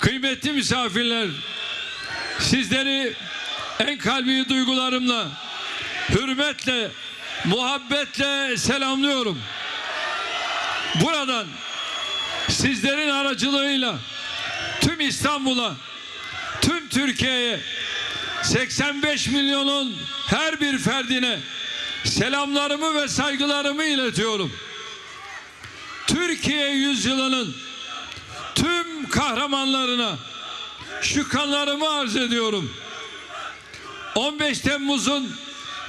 kıymetli misafirler, sizleri en kalbi duygularımla, hürmetle, muhabbetle selamlıyorum. Buradan sizlerin aracılığıyla tüm İstanbul'a, tüm Türkiye'ye 85 milyonun her bir ferdine selamlarımı ve saygılarımı iletiyorum. Türkiye yüzyılının tüm kahramanlarına şükranlarımı arz ediyorum. 15 Temmuz'un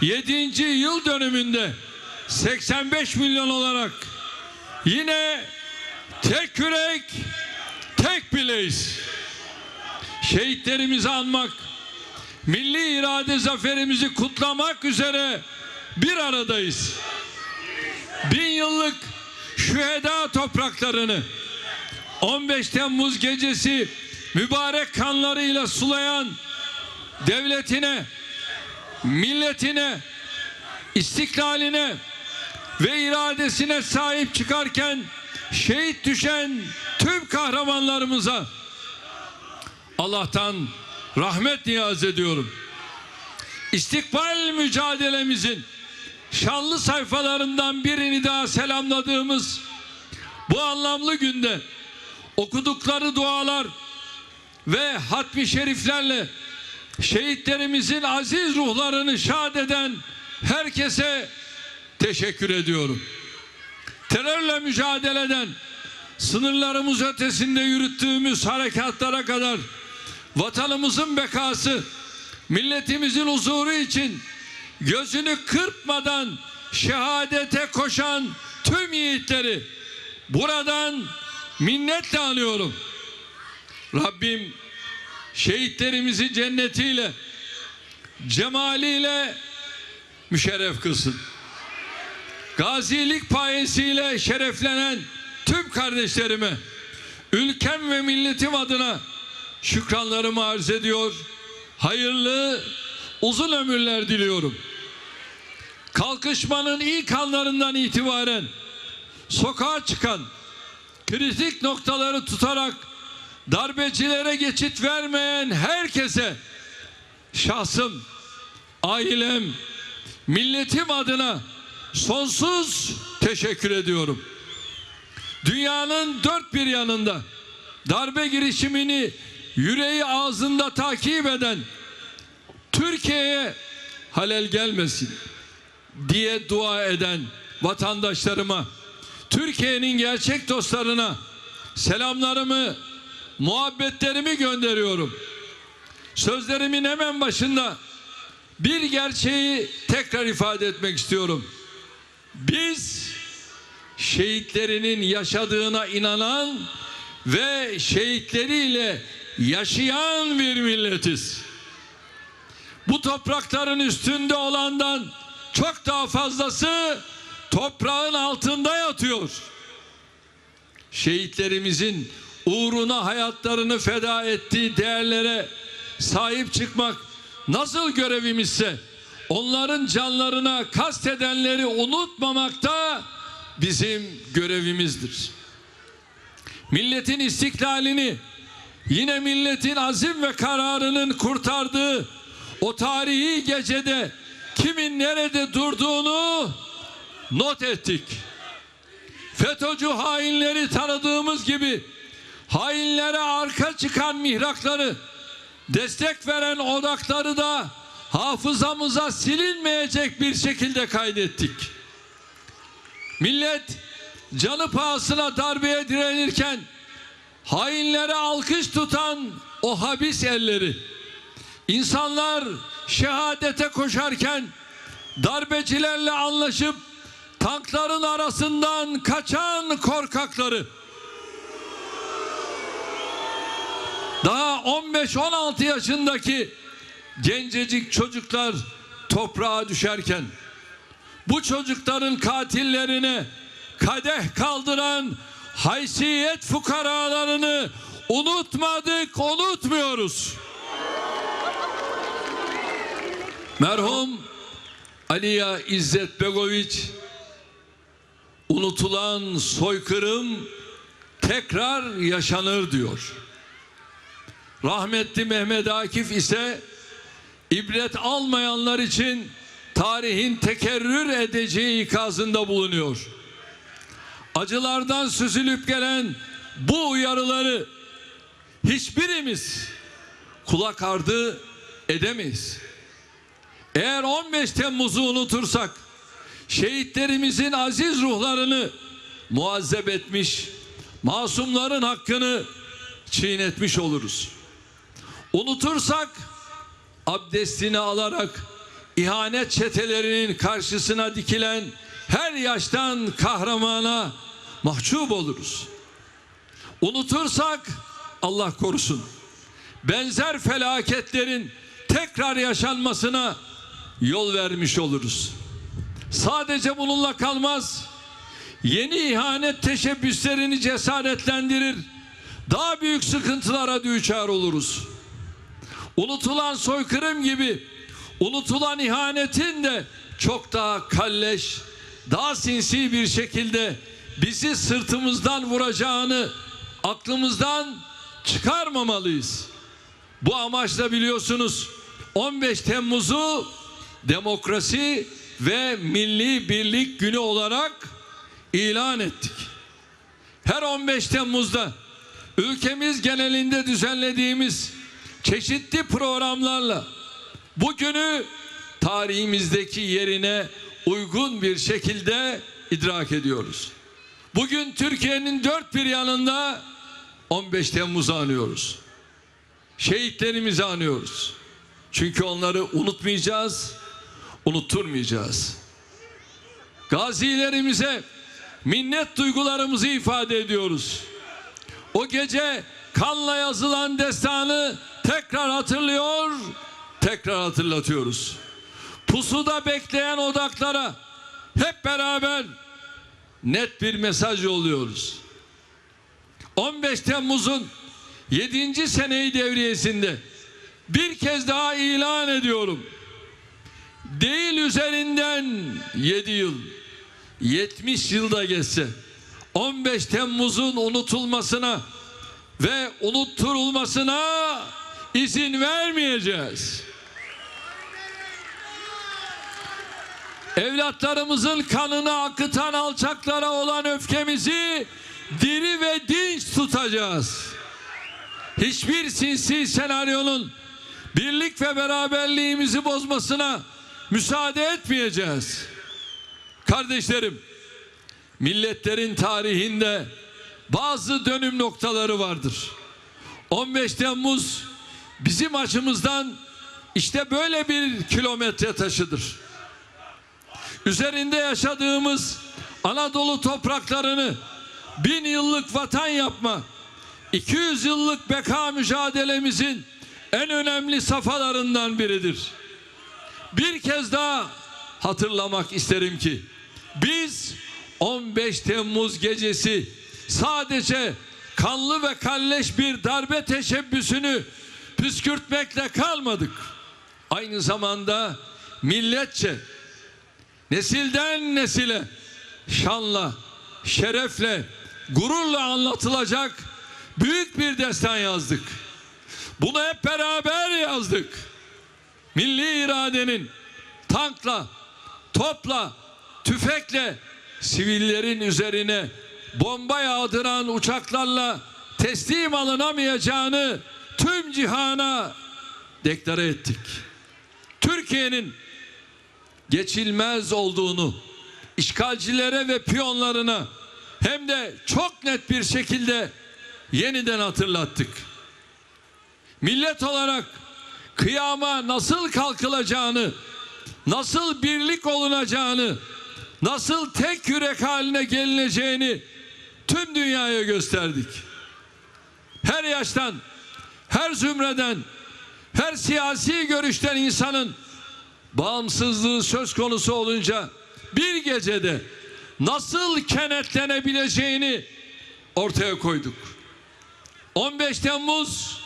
7. yıl dönümünde 85 milyon olarak yine tek yürek, tek bileyiz. Şehitlerimizi anmak, milli irade zaferimizi kutlamak üzere bir aradayız. Bin yıllık şüheda topraklarını 15 Temmuz gecesi mübarek kanlarıyla sulayan devletine, milletine, istiklaline ve iradesine sahip çıkarken şehit düşen tüm kahramanlarımıza Allah'tan rahmet niyaz ediyorum. İstikbal mücadelemizin şanlı sayfalarından birini daha selamladığımız bu anlamlı günde okudukları dualar ve hatmi şeriflerle şehitlerimizin aziz ruhlarını şad eden herkese teşekkür ediyorum. Terörle mücadeleden sınırlarımız ötesinde yürüttüğümüz harekatlara kadar vatanımızın bekası, milletimizin huzuru için gözünü kırpmadan şehadete koşan tüm yiğitleri buradan minnetle anıyorum. Rabbim şehitlerimizi cennetiyle, cemaliyle müşerref kılsın. Gazilik payesiyle şereflenen tüm kardeşlerime, ülkem ve milletim adına şükranlarımı arz ediyor. Hayırlı, uzun ömürler diliyorum. Kalkışmanın ilk anlarından itibaren sokağa çıkan, kritik noktaları tutarak darbecilere geçit vermeyen herkese şahsım, ailem, milletim adına sonsuz teşekkür ediyorum. Dünyanın dört bir yanında darbe girişimini yüreği ağzında takip eden Türkiye'ye halel gelmesin diye dua eden vatandaşlarıma, Türkiye'nin gerçek dostlarına selamlarımı, muhabbetlerimi gönderiyorum. Sözlerimin hemen başında bir gerçeği tekrar ifade etmek istiyorum. Biz şehitlerinin yaşadığına inanan ve şehitleriyle yaşayan bir milletiz. Bu toprakların üstünde olandan çok daha fazlası toprağın altında yatıyor. Şehitlerimizin uğruna hayatlarını feda ettiği değerlere sahip çıkmak nasıl görevimizse onların canlarına kastedenleri unutmamak da bizim görevimizdir. Milletin istiklalini yine milletin azim ve kararının kurtardığı o tarihi gecede kimin nerede durduğunu not ettik. FETÖ'cü hainleri tanıdığımız gibi hainlere arka çıkan mihrakları, destek veren odakları da hafızamıza silinmeyecek bir şekilde kaydettik. Millet canı pahasına darbeye direnirken hainlere alkış tutan o habis elleri, insanlar şehadete koşarken darbecilerle anlaşıp tankların arasından kaçan korkakları, daha 15-16 yaşındaki gencecik çocuklar toprağa düşerken bu çocukların katillerine kadeh kaldıran haysiyet fukaralarını unutmadık, unutmuyoruz. Merhum Aliya İzzet Begoviç unutulan soykırım tekrar yaşanır diyor. Rahmetli Mehmet Akif ise ibret almayanlar için tarihin tekerrür edeceği ikazında bulunuyor. Acılardan süzülüp gelen bu uyarıları hiçbirimiz kulak ardı edemeyiz. Eğer 15 Temmuz'u unutursak şehitlerimizin aziz ruhlarını muazzep etmiş, masumların hakkını çiğnetmiş oluruz. Unutursak abdestini alarak ihanet çetelerinin karşısına dikilen her yaştan kahramana mahcup oluruz. Unutursak Allah korusun benzer felaketlerin tekrar yaşanmasına yol vermiş oluruz. Sadece bununla kalmaz. Yeni ihanet teşebbüslerini cesaretlendirir. Daha büyük sıkıntılara düçar oluruz. Unutulan soykırım gibi unutulan ihanetin de çok daha kalleş, daha sinsi bir şekilde bizi sırtımızdan vuracağını aklımızdan çıkarmamalıyız. Bu amaçla biliyorsunuz 15 Temmuz'u demokrasi ve milli birlik günü olarak ilan ettik. Her 15 Temmuz'da ülkemiz genelinde düzenlediğimiz çeşitli programlarla bugünü tarihimizdeki yerine uygun bir şekilde idrak ediyoruz. Bugün Türkiye'nin dört bir yanında 15 Temmuz'u anıyoruz. Şehitlerimizi anıyoruz. Çünkü onları unutmayacağız, unutturmayacağız. Gazilerimize minnet duygularımızı ifade ediyoruz. O gece kanla yazılan destanı tekrar hatırlıyor, tekrar hatırlatıyoruz. Pusuda bekleyen odaklara hep beraber net bir mesaj yolluyoruz. 15 Temmuz'un 7. seneyi devriyesinde bir kez daha ilan ediyorum. Değil üzerinden 7 yıl, 70 yılda geçse 15 Temmuz'un unutulmasına ve unutturulmasına izin vermeyeceğiz. Evlatlarımızın kanını akıtan alçaklara olan öfkemizi diri ve dinç tutacağız. Hiçbir sinsi senaryonun birlik ve beraberliğimizi bozmasına müsaade etmeyeceğiz. Kardeşlerim, milletlerin tarihinde bazı dönüm noktaları vardır. 15 Temmuz bizim açımızdan işte böyle bir kilometre taşıdır. Üzerinde yaşadığımız Anadolu topraklarını bin yıllık vatan yapma, 200 yıllık beka mücadelemizin en önemli safhalarından biridir. Bir kez daha hatırlamak isterim ki biz 15 Temmuz gecesi sadece kanlı ve kalleş bir darbe teşebbüsünü püskürtmekle kalmadık. Aynı zamanda milletçe nesilden nesile şanla, şerefle, gururla anlatılacak büyük bir destan yazdık. Bunu hep beraber yazdık. Milli iradenin tankla, topla, tüfekle sivillerin üzerine bomba yağdıran uçaklarla teslim alınamayacağını tüm cihana deklare ettik. Türkiye'nin geçilmez olduğunu işgalcilere ve piyonlarına hem de çok net bir şekilde yeniden hatırlattık. Millet olarak kıyama nasıl kalkılacağını, nasıl birlik olunacağını, nasıl tek yürek haline gelineceğini tüm dünyaya gösterdik. Her yaştan, her zümreden, her siyasi görüşten insanın bağımsızlığı söz konusu olunca bir gecede nasıl kenetlenebileceğini ortaya koyduk. 15 Temmuz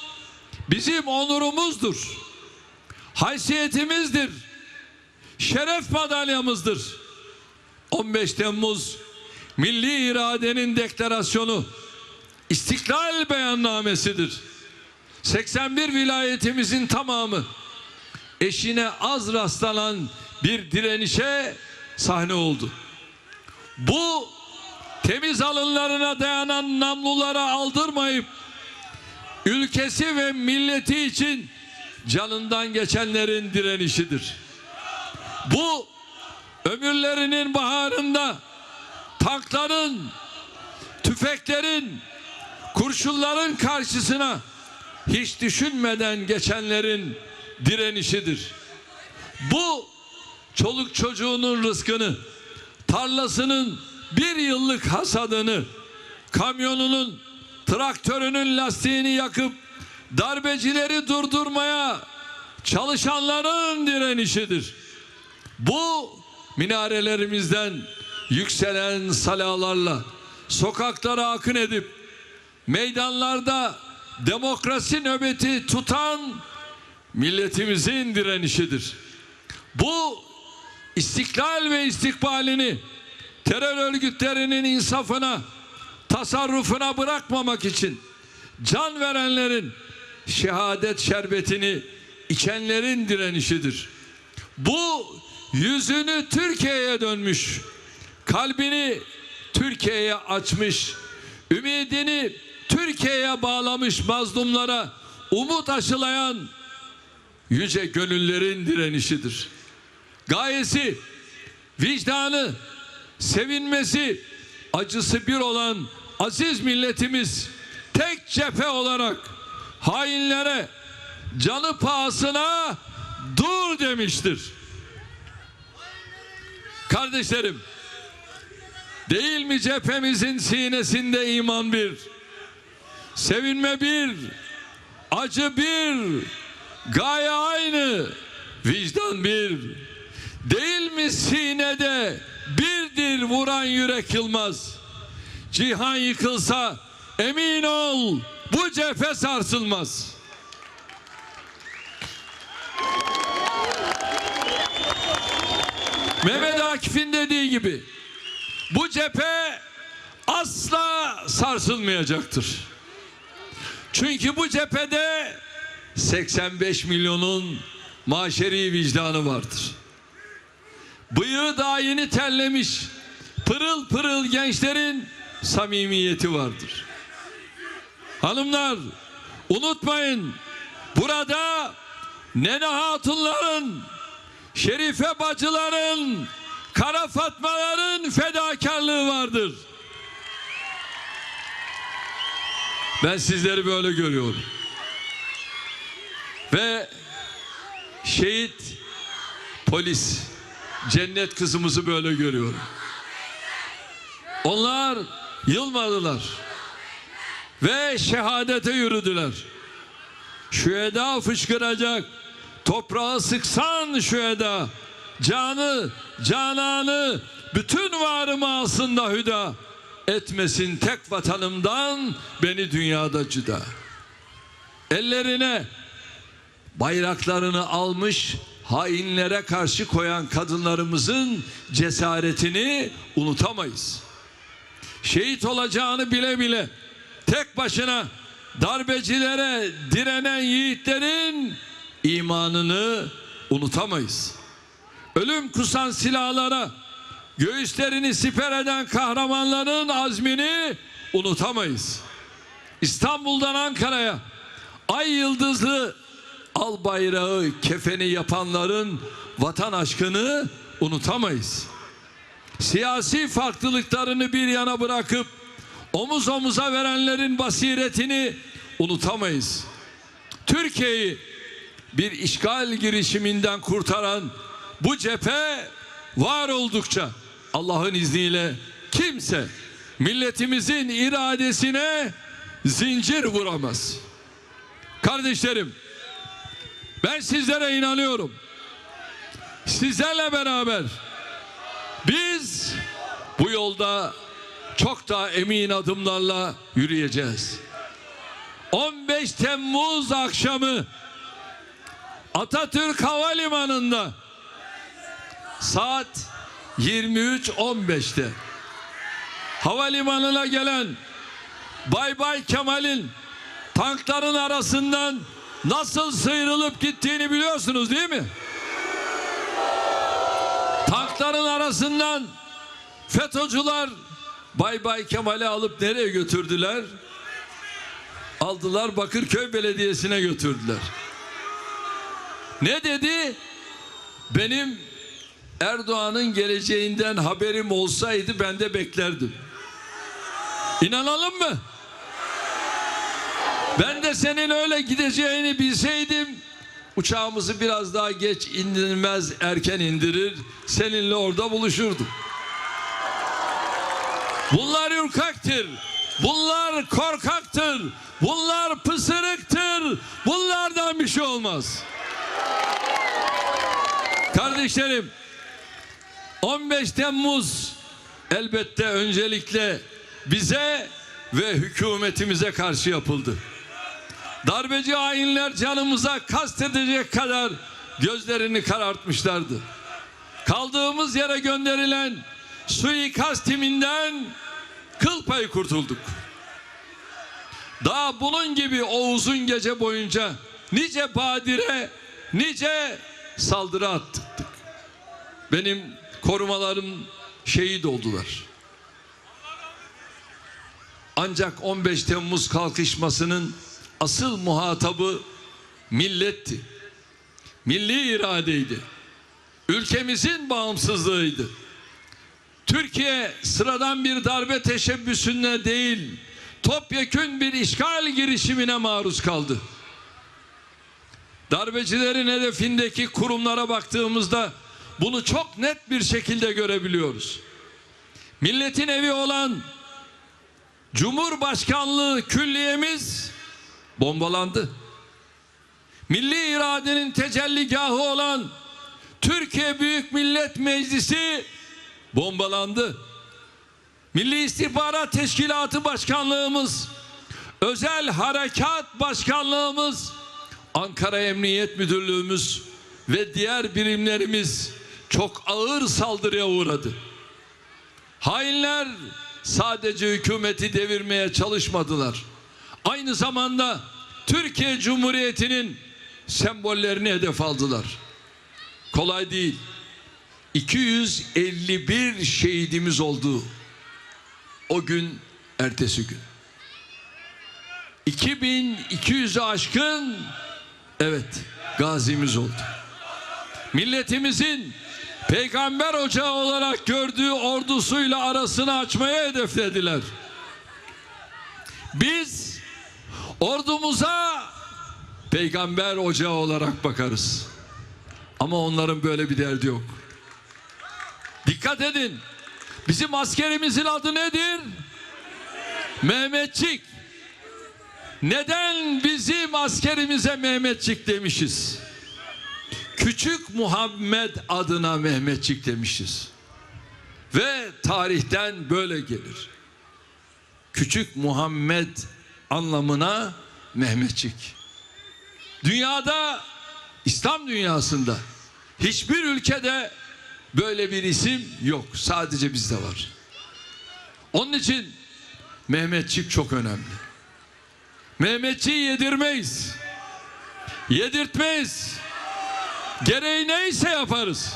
bizim onurumuzdur. Haysiyetimizdir. Şeref madalyamızdır. 15 Temmuz milli iradenin deklarasyonu, istiklal beyannamesidir. 81 vilayetimizin tamamı eşine az rastlanan bir direnişe sahne oldu. Bu temiz alınlarına dayanan namlulara aldırmayıp ülkesi ve milleti için canından geçenlerin direnişidir. Bu ömürlerinin baharında tankların, tüfeklerin, kurşunların karşısına hiç düşünmeden geçenlerin direnişidir. Bu çoluk çocuğunun rızkını, tarlasının bir yıllık hasadını, kamyonunun, traktörünün lastiğini yakıp darbecileri durdurmaya çalışanların direnişidir. Bu minarelerimizden yükselen salalarla sokaklara akın edip meydanlarda demokrasi nöbeti tutan milletimizin direnişidir. Bu istiklal ve istikbalini terör örgütlerinin insafına, tasarrufuna bırakmamak için can verenlerin şehadet şerbetini içenlerin direnişidir. Bu yüzünü Türkiye'ye dönmüş, kalbini Türkiye'ye açmış, ümidini Türkiye'ye bağlamış mazlumlara umut aşılayan yüce gönüllerin direnişidir. Gayesi, vicdanı, sevinmesi, acısı bir olan aziz milletimiz tek cephe olarak hainlere canı pahasına dur demiştir. Kardeşlerim, değil mi cephemizin sinesinde iman bir, sevinme bir, acı bir, gaye aynı, vicdan bir. Değil mi sinede birdir vuran yürek yılmaz. Cihan yıkılsa emin ol bu cephe sarsılmaz. Mehmet Akif'in dediği gibi bu cephe asla sarsılmayacaktır. Çünkü bu cephede 85 milyonun maşeri vicdanı vardır. Bıyığı daha yeni terlemiş pırıl pırıl gençlerin samimiyeti vardır. Hanımlar unutmayın burada Nene Hatunların, Şerife bacıların, Kara Fatmaların fedakarlığı vardır. Ben sizleri böyle görüyorum. Ve şehit polis cennet kızımızı böyle görüyorum. Onlar yılmadılar ve şehadete yürüdüler. Şu eda fışkıracak. Toprağı sıksan şu eda. Canı, cananı, bütün varımı aslında hüda. Etmesin tek vatanımdan beni dünyada cüda. Ellerine bayraklarını almış hainlere karşı koyan kadınlarımızın cesaretini unutamayız. Şehit olacağını bile bile tek başına darbecilere direnen yiğitlerin imanını unutamayız. Ölüm kusan silahlara göğüslerini siper eden kahramanların azmini unutamayız. İstanbul'dan Ankara'ya ay yıldızlı al bayrağı kefeni yapanların vatan aşkını unutamayız. Siyasi farklılıklarını bir yana bırakıp omuz omuza verenlerin basiretini unutamayız. Türkiye'yi bir işgal girişiminden kurtaran bu cephe var oldukça Allah'ın izniyle kimse milletimizin iradesine zincir vuramaz. Kardeşlerim ben sizlere inanıyorum. Sizlerle beraber biz bu yolda çok daha emin adımlarla yürüyeceğiz. 15 Temmuz akşamı Atatürk Havalimanı'nda saat 23.15'te havalimanına gelen Bay Bay Kemal'in tankların arasından nasıl sıyrılıp gittiğini biliyorsunuz değil mi? Tankların arasından FETÖ'cüler Bay Bay Kemal'i alıp nereye götürdüler? Aldılar Bakırköy Belediyesi'ne götürdüler. Ne dedi? Benim Erdoğan'ın geleceğinden haberim olsaydı ben de beklerdim. İnanalım mı? Ben de senin öyle gideceğini bilseydim uçağımızı biraz daha geç indirmez erken indirir seninle orada buluşurdum. Bunlar ürkaktır. Bunlar korkaktır. Bunlar pısırıktır. Bunlardan bir şey olmaz. Kardeşlerim 15 Temmuz elbette öncelikle bize ve hükümetimize karşı yapıldı. Darbeci hainler canımıza kastedecek kadar gözlerini karartmışlardı. Kaldığımız yere gönderilen suikast timinden kıl payı kurtulduk. Daha bunun gibi o uzun gece boyunca nice badire, nice saldırı attık. Benim korumalarım şehit oldular. Ancak 15 Temmuz kalkışmasının asıl muhatabı milletti. Milli iradeydi. Ülkemizin bağımsızlığıydı. Türkiye sıradan bir darbe teşebbüsüne değil, topyekün bir işgal girişimine maruz kaldı. Darbecilerin hedefindeki kurumlara baktığımızda bunu çok net bir şekilde görebiliyoruz. Milletin evi olan Cumhurbaşkanlığı külliyemiz bombalandı. Milli iradenin tecelligahı olan Türkiye Büyük Millet Meclisi bombalandı. Milli İstihbarat Teşkilatı Başkanlığımız, Özel Harekat Başkanlığımız, Ankara Emniyet Müdürlüğümüz ve diğer birimlerimiz çok ağır saldırıya uğradı. Hainler sadece hükümeti devirmeye çalışmadılar. Aynı zamanda Türkiye Cumhuriyeti'nin sembollerini hedef aldılar. Kolay değil. 251 şehidimiz oldu. O gün ertesi gün. 2200'ü aşkın evet gazimiz oldu. Milletimizin peygamber ocağı olarak gördüğü ordusuyla arasını açmaya hedeflediler. Biz ordumuza peygamber ocağı olarak bakarız. Ama onların böyle bir derdi yok. Dikkat edin. Bizim askerimizin adı nedir? Mehmetçik. Neden bizim askerimize Mehmetçik demişiz? Küçük Muhammed adına Mehmetçik demişiz. Ve tarihten böyle gelir. Küçük Muhammed anlamına Mehmetçik. Dünyada İslam dünyasında hiçbir ülkede böyle bir isim yok. Sadece bizde var. Onun için Mehmetçik çok önemli. Mehmetçiği yedirmeyiz. Yedirtmeyiz. Gereği neyse yaparız.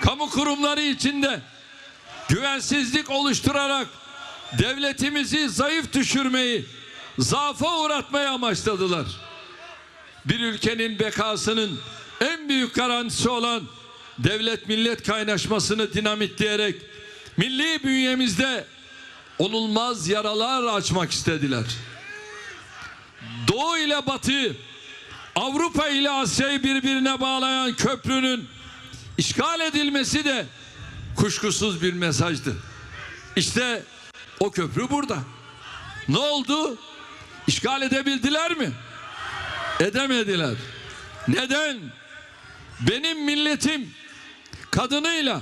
Kamu kurumları içinde güvensizlik oluşturarak devletimizi zayıf düşürmeyi, zaafa uğratmayı amaçladılar. Bir ülkenin bekasının en büyük garantisi olan devlet millet kaynaşmasını dinamitleyerek milli bünyemizde onulmaz yaralar açmak istediler. Doğu ile Batı, Avrupa ile Asya'yı birbirine bağlayan köprünün işgal edilmesi de kuşkusuz bir mesajdı. İşte o köprü burada. Ne oldu? İşgal edebildiler mi? Edemediler. Neden? Benim milletim kadınıyla,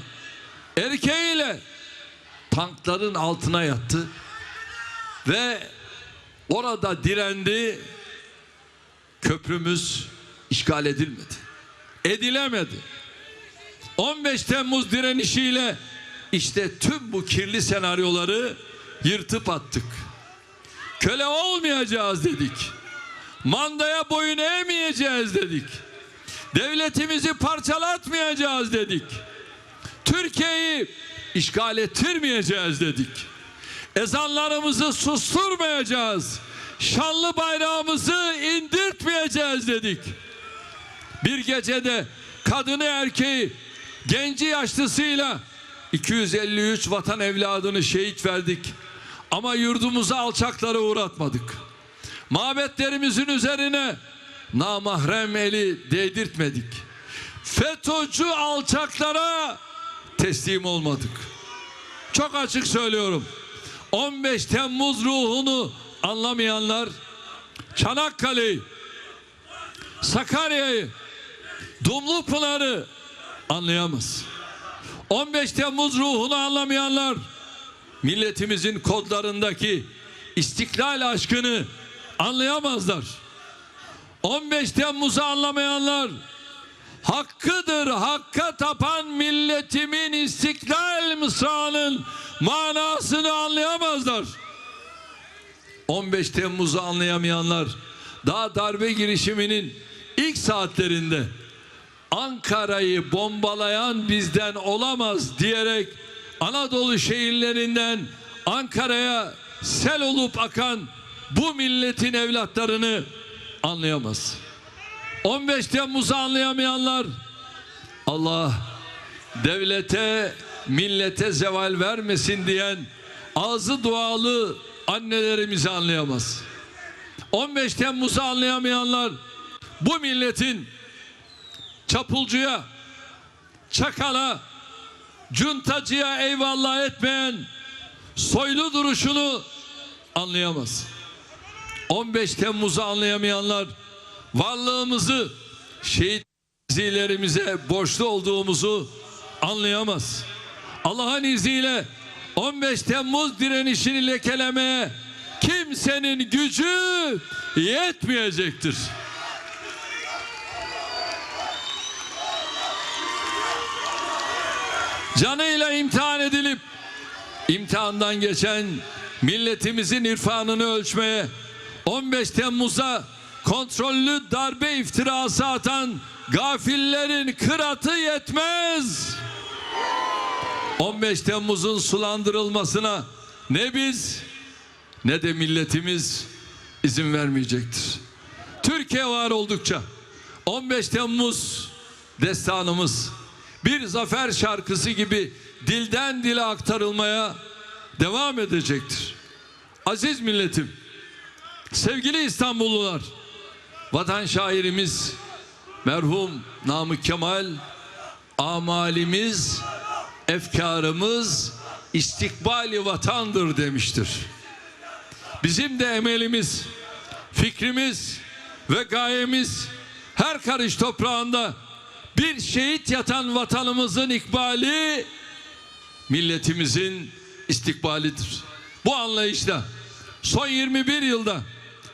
erkeğiyle tankların altına yattı ve orada direndi. Köprümüz işgal edilmedi. Edilemedi. 15 Temmuz direnişiyle işte tüm bu kirli senaryoları yırtıp attık. köle olmayacağız dedik. Mandaya boyun eğmeyeceğiz dedik. Devletimizi parçalatmayacağız dedik. Türkiye'yi işgal ettirmeyeceğiz dedik. Ezanlarımızı susturmayacağız. Şanlı bayrağımızı indirtmeyeceğiz dedik. Bir gecede kadını erkeği, genci yaşlısıyla 253 vatan evladını şehit verdik. Ama yurdumuzu alçaklara uğratmadık. Mabetlerimizin üzerine namahrem eli değdirtmedik. FETÖ'cü alçaklara teslim olmadık. Çok açık söylüyorum. 15 Temmuz ruhunu anlamayanlar Çanakkale'yi, Sakarya'yı, Dumlupınar'ı anlayamaz. 15 Temmuz ruhunu anlamayanlar milletimizin kodlarındaki istiklal aşkını anlayamazlar. 15 Temmuz'u anlamayanlar hakkıdır hakka tapan milletimin istiklal mısranın manasını anlayamazlar. 15 Temmuz'u anlayamayanlar daha darbe girişiminin ilk saatlerinde Ankara'yı bombalayan bizden olamaz diyerek Anadolu şehirlerinden Ankara'ya sel olup akan bu milletin evlatlarını anlayamaz. 15 Temmuz'u anlayamayanlar Allah devlete millete zeval vermesin diyen ağzı dualı annelerimizi anlayamaz. 15 Temmuz'u anlayamayanlar bu milletin çapulcuya, çakala, cuntacıya eyvallah etmeyen soylu duruşunu anlayamaz. 15 Temmuz'u anlayamayanlar varlığımızı şehit gazilerimize borçlu olduğumuzu anlayamaz. Allah'ın izniyle 15 Temmuz direnişini lekelemeye kimsenin gücü yetmeyecektir. Canıyla imtihan edilip imtihandan geçen milletimizin irfanını ölçmeye 15 Temmuz'a kontrollü darbe iftirası atan gafillerin kıratı yetmez. 15 Temmuz'un sulandırılmasına ne biz ne de milletimiz izin vermeyecektir. Türkiye var oldukça 15 Temmuz destanımız bir zafer şarkısı gibi dilden dile aktarılmaya devam edecektir. Aziz milletim, sevgili İstanbullular, vatan şairimiz merhum Namık Kemal amalimiz, efkarımız istikbali vatandır demiştir. Bizim de emelimiz, fikrimiz ve gayemiz her karış toprağında bir şehit yatan vatanımızın ikbali milletimizin istikbalidir. Bu anlayışla son 21 yılda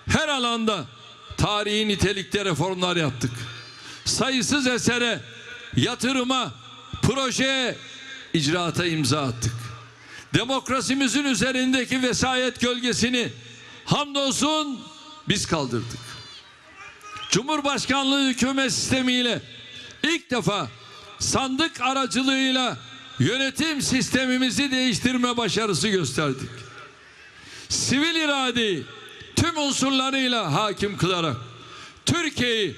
her alanda tarihi nitelikte reformlar yaptık. Sayısız esere, yatırıma, projeye, icraata imza attık. Demokrasimizin üzerindeki vesayet gölgesini hamdolsun biz kaldırdık. Cumhurbaşkanlığı hükümet sistemiyle ilk defa sandık aracılığıyla yönetim sistemimizi değiştirme başarısı gösterdik. Sivil iradeyi tüm unsurlarıyla hakim kılarak Türkiye'yi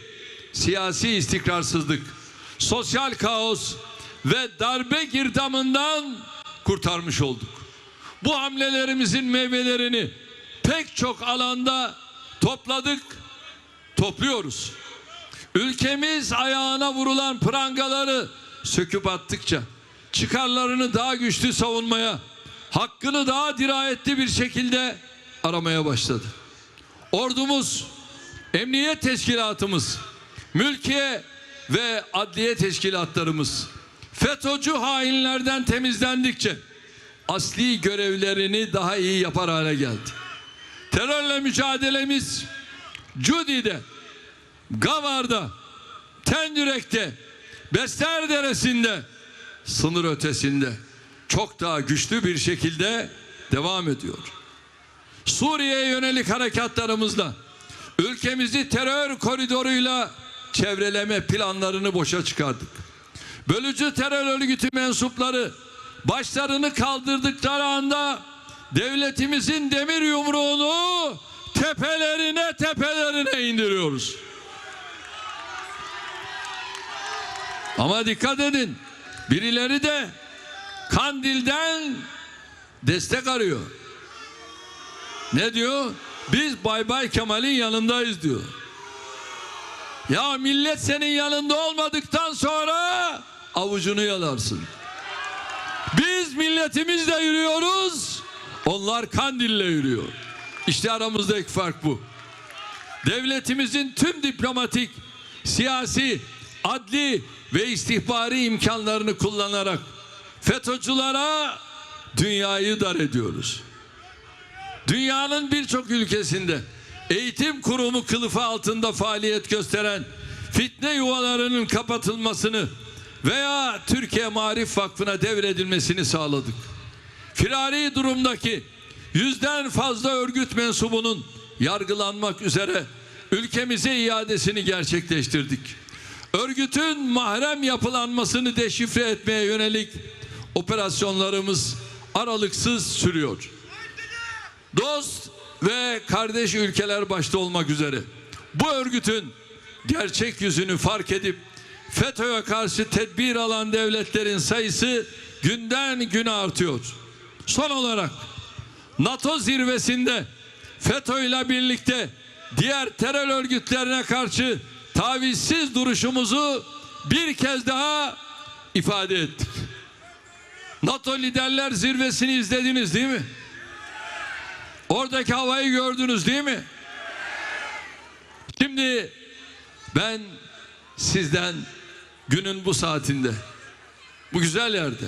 siyasi istikrarsızlık, sosyal kaos ve darbe girdamından kurtarmış olduk. Bu hamlelerimizin meyvelerini pek çok alanda topladık, topluyoruz. Ülkemiz ayağına vurulan prangaları söküp attıkça çıkarlarını daha güçlü savunmaya, hakkını daha dirayetli bir şekilde aramaya başladı. Ordumuz, emniyet teşkilatımız, mülkiye ve adliye teşkilatlarımız FETÖ'cü hainlerden temizlendikçe asli görevlerini daha iyi yapar hale geldi. Terörle mücadelemiz Cudi'de, Gavar'da, Tendürek'te, Bester Deresi'nde, sınır ötesinde çok daha güçlü bir şekilde devam ediyor. Suriye'ye yönelik harekatlarımızla ülkemizi terör koridoruyla çevreleme planlarını boşa çıkardık. Bölücü terör örgütü mensupları başlarını kaldırdıkları anda devletimizin demir yumruğunu tepelerine tepelerine indiriyoruz. Ama dikkat edin. Birileri de Kandil'den destek arıyor. Ne diyor? Biz Bay Bay Kemal'in yanındayız diyor. Ya millet senin yanında olmadıktan sonra avucunu yalarsın. Biz milletimizle yürüyoruz. Onlar Kandil'le yürüyor. İşte aramızdaki fark bu. Devletimizin tüm diplomatik, siyasi, adli ve istihbari imkanlarını kullanarak FETÖ'cülere dünyayı dar ediyoruz. Dünyanın birçok ülkesinde eğitim kurumu kılıfı altında faaliyet gösteren fitne yuvalarının kapatılmasını veya Türkiye Marif Vakfı'na devredilmesini sağladık. Firari durumdaki yüzden fazla örgüt mensubunun yargılanmak üzere ülkemize iadesini gerçekleştirdik. Örgütün mahrem yapılanmasını deşifre etmeye yönelik operasyonlarımız aralıksız sürüyor. Dost ve kardeş ülkeler başta olmak üzere bu örgütün gerçek yüzünü fark edip FETÖ'ye karşı tedbir alan devletlerin sayısı günden güne artıyor. Son olarak NATO zirvesinde FETÖ ile birlikte diğer terör örgütlerine karşı tavizsiz duruşumuzu bir kez daha ifade ettik. NATO liderler zirvesini izlediniz değil mi? Oradaki havayı gördünüz değil mi? Şimdi ben sizden günün bu saatinde bu güzel yerde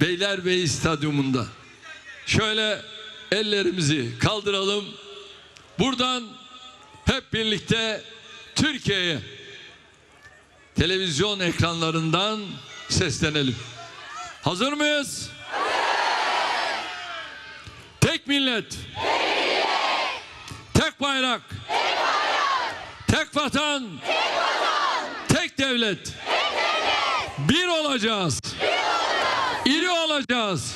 Beylerbeyi Stadyumunda şöyle ellerimizi kaldıralım. Buradan hep birlikte Türkiye'ye televizyon ekranlarından seslenelim. Hazır mıyız? Tek millet. Tek bayrak. Tek vatan. Tek devlet. Bir olacağız. İri olacağız.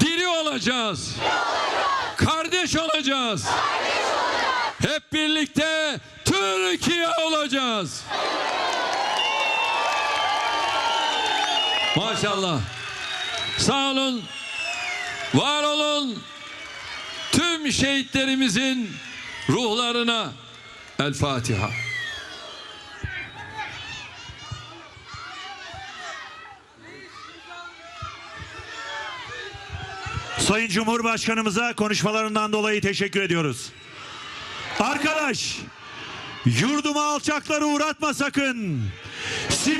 Diri olacağız. Kardeş olacağız. Hep birlikte Maşallah. Sağ olun. Var olun. Tüm şehitlerimizin ruhlarına El Fatiha. Sayın Cumhurbaşkanımıza konuşmalarından dolayı teşekkür ediyoruz. Arkadaş, yurduma alçakları uğratma sakın. Siper